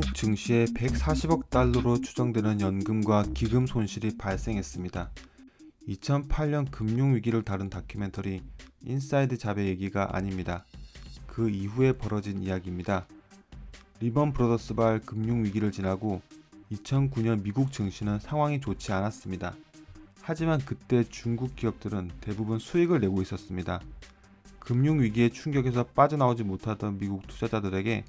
미국 증시에 140억 달러로 추정되는 연금과 기금 손실이 발생했습니다. 2008년 금융위기를 다룬 다큐멘터리 인사이드 잡의 얘기가 아닙니다. 그 이후에 벌어진 이야기입니다. 리번 브로더스 발 금융위기를 지나고 2009년 미국 증시는 상황이 좋지 않았습니다. 하지만 그때 중국 기업들은 대부분 수익을 내고 있었습니다. 금융위기의 충격에서 빠져나오지 못하던 미국 투자자들에게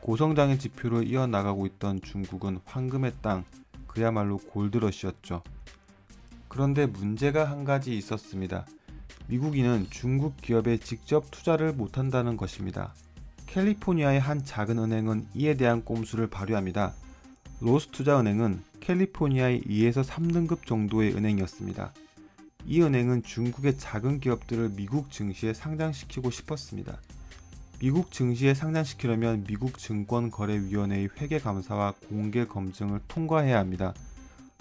고성장의 지표를 이어나가고 있던 중국은 황금의 땅, 그야말로 골드러시였죠. 그런데 문제가 한 가지 있었습니다. 미국인은 중국 기업에 직접 투자를 못한다는 것입니다. 캘리포니아의 한 작은 은행은 이에 대한 꼼수를 발휘합니다. 로스투자은행은 캘리포니아의 2에서 3등급 정도의 은행이었습니다. 이 은행은 중국의 작은 기업들을 미국 증시에 상장시키고 싶었습니다. 미국 증시에 상장시키려면 미국 증권거래위원회의 회계감사와 공개 검증을 통과해야 합니다.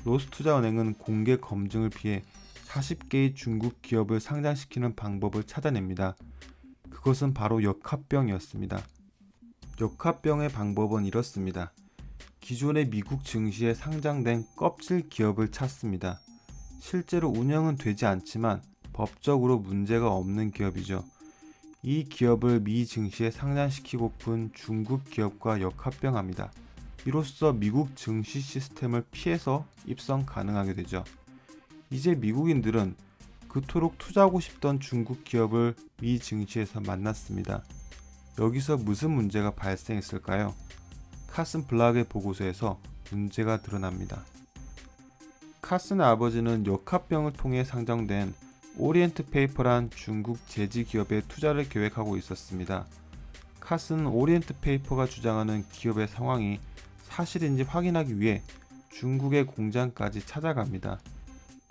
로스투자은행은 공개 검증을 피해 40개의 중국 기업을 상장시키는 방법을 찾아냅니다. 그것은 바로 역합병이었습니다. 역합병의 방법은 이렇습니다. 기존의 미국 증시에 상장된 껍질 기업을 찾습니다. 실제로 운영은 되지 않지만 법적으로 문제가 없는 기업이죠. 이 기업을 미 증시에 상장시키고픈 중국 기업과 역합병합니다. 이로써 미국 증시 시스템을 피해서 입성 가능하게 되죠. 이제 미국인들은 그토록 투자하고 싶던 중국 기업을 미 증시에서 만났습니다. 여기서 무슨 문제가 발생했을까요? 카슨 블락의 보고서에서 문제가 드러납니다. 카슨의 아버지는 역합병을 통해 상장된 오리엔트 페이퍼란 중국 제지 기업에 투자를 계획하고 있었습니다. 카슨은 오리엔트 페이퍼가 주장하는 기업의 상황이 사실인지 확인하기 위해 중국의 공장까지 찾아갑니다.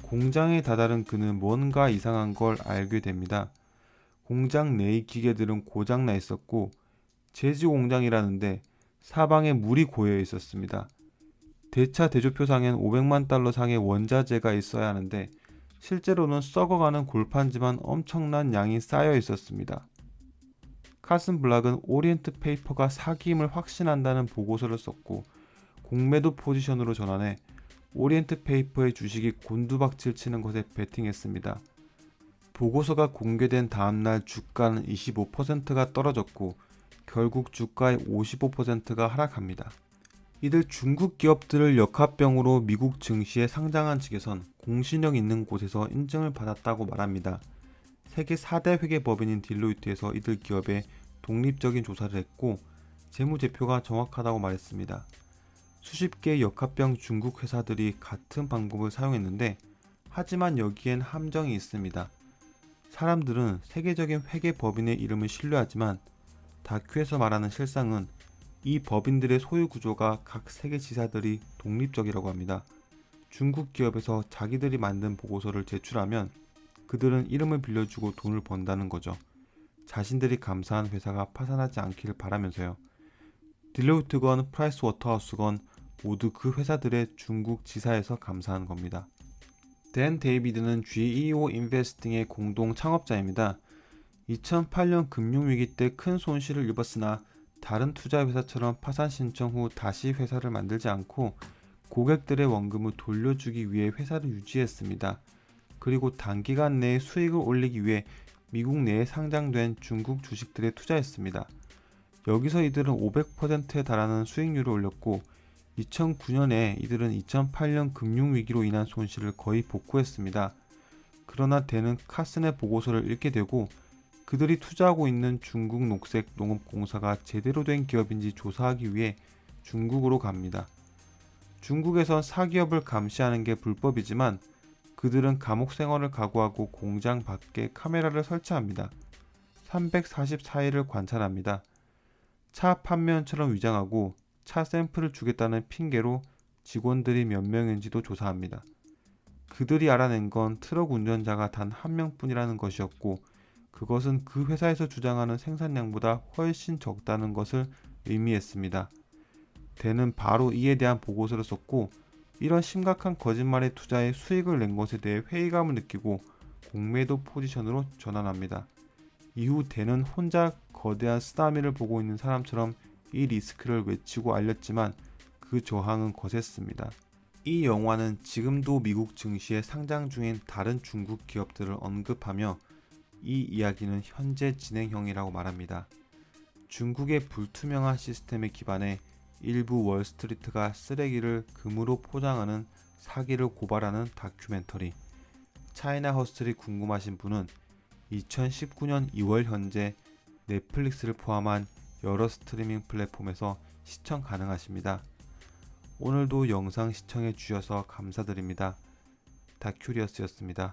공장에 다다른 그는 뭔가 이상한 걸 알게 됩니다. 공장 내의 기계들은 고장나 있었고 제지 공장이라는데 사방에 물이 고여 있었습니다. 대차 대조표상엔 500만 달러 상의 원자재가 있어야 하는데 실제로는 썩어가는 골판지만 엄청난 양이 쌓여 있었습니다. 카슨 블락은 오리엔트 페이퍼가 사기임을 확신한다는 보고서를 썼고 공매도 포지션으로 전환해 오리엔트 페이퍼의 주식이 곤두박질 치는 것에 베팅했습니다. 보고서가 공개된 다음날 주가는 25%가 떨어졌고 결국 주가의 55%가 하락합니다. 이들 중국 기업들을 역합병으로 미국 증시에 상장한 측에선 공신력 있는 곳에서 인증을 받았다고 말합니다. 세계 4대 회계법인인 딜로이트에서 이들 기업에 독립적인 조사를 했고 재무제표가 정확하다고 말했습니다. 수십 개의 역합병 중국 회사들이 같은 방법을 사용했는데 하지만 여기엔 함정이 있습니다. 사람들은 세계적인 회계법인의 이름을 신뢰하지만 다큐에서 말하는 실상은 이 법인들의 소유 구조가 각 세계 지사들이 독립적이라고 합니다. 중국 기업에서 자기들이 만든 보고서를 제출하면 그들은 이름을 빌려주고 돈을 번다는 거죠. 자신들이 감사한 회사가 파산하지 않기를 바라면서요. 딜로이트건 프라이스 워터하우스건 모두 그 회사들의 중국 지사에서 감사한 겁니다. 댄 데이비드는 GEO 인베스팅의 공동 창업자입니다. 2008년 금융위기 때 큰 손실을 입었으나 다른 투자 회사처럼 파산 신청 후 다시 회사를 만들지 않고 고객들의 원금을 돌려주기 위해 회사를 유지했습니다. 그리고 단기간 내에 수익을 올리기 위해 미국 내에 상장된 중국 주식들에 투자했습니다. 여기서 이들은 500%에 달하는 수익률을 올렸고 2009년에 이들은 2008년 금융위기로 인한 손실을 거의 복구했습니다. 그러나 대는 카슨의 보고서를 읽게 되고 그들이 투자하고 있는 중국 녹색 농업공사가 제대로 된 기업인지 조사하기 위해 중국으로 갑니다. 중국에선 사기업을 감시하는 게 불법이지만 그들은 감옥 생활을 각오하고 공장 밖에 카메라를 설치합니다. 344일을 관찰합니다. 차 판매원처럼 위장하고 차 샘플을 주겠다는 핑계로 직원들이 몇 명인지도 조사합니다. 그들이 알아낸 건 트럭 운전자가 단 한 명뿐이라는 것이었고 그것은 그 회사에서 주장하는 생산량보다 훨씬 적다는 것을 의미했습니다. 대는 바로 이에 대한 보고서를 썼고 이런 심각한 거짓말에 투자해 수익을 낸 것에 대해 회의감을 느끼고 공매도 포지션으로 전환합니다. 이후 대는 혼자 거대한 쓰나미를 보고 있는 사람처럼 이 리스크를 외치고 알렸지만 그 저항은 거셌습니다. 이 영화는 지금도 미국 증시에 상장 중인 다른 중국 기업들을 언급하며 이 이야기는 현재 진행형이라고 말합니다. 중국의 불투명한 시스템에 기반해 일부 월스트리트가 쓰레기를 금으로 포장하는 사기를 고발하는 다큐멘터리 차이나 허슬이 궁금하신 분은 2019년 2월 현재 넷플릭스를 포함한 여러 스트리밍 플랫폼에서 시청 가능하십니다. 오늘도 영상 시청해 주셔서 감사드립니다. 다큐리어스였습니다.